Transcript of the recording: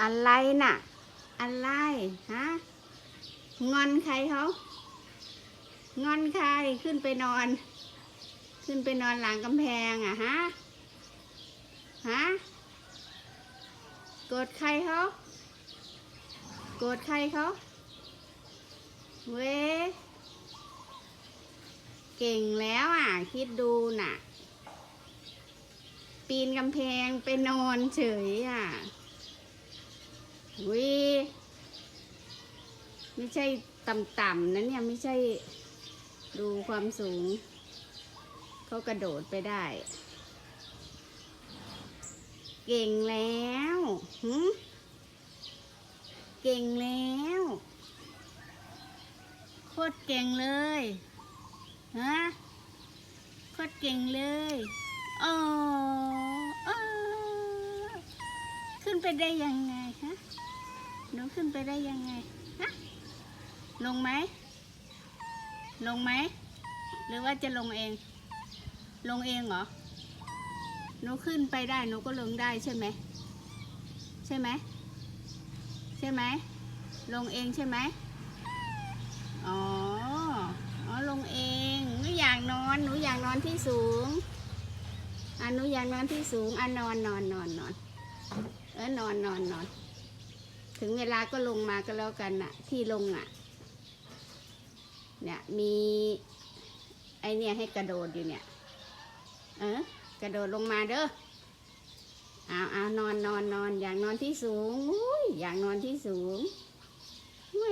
อะไรน่ะ อะไรฮะงอนใครเขางอนใครขึ้นไปนอน ขึ้นไปนอนหลังกำแพงอะฮะฮะโกรธใครเขาโกรธใครเขาเว้เก่งแล้วอะ คิดดูน่ะ ปีนกำแพงไปนอนเฉยอะ ว้ยไม่ใช่ต่ำๆนะเนี่ยไม่ใช่ดูความสูง เขากระโดดไปได้ เก่งแล้วหึเก่งแล้ว โคตรเก่งเลยฮะโคตรเก่งเลยอ้โอ้ขึ้นไปได้ยังไงฮะ หนูขึ้นไปได้ยังไงฮะลงไหม ลงไหม หรือว่าจะลงเอง ลงเองเหรอ หนูขึ้นไปได้หนูก็ลงได้ใช่ไหม ใช่ไหม ใช่ไหม ลงเองใช่ไหม อ๋อ อ๋อ ลงเอง หนูอยากนอน หนูอยากนอนที่สูงอะหนูอยากนอนที่สูงอะนอนนอนนอนนอน เออนอนนอนนอน ถึงเวลาก็ลงมาก็แล้วกันน่ะที่ลงอะเนี่ยมีไอเนี่ยให้กระโดดอยู่เนี่ย เออกระโดดลงมาเด้อเอาเอานอนนอนนอนอยากนอนที่สูงอุ้ยอยากนอนที่สูงแหม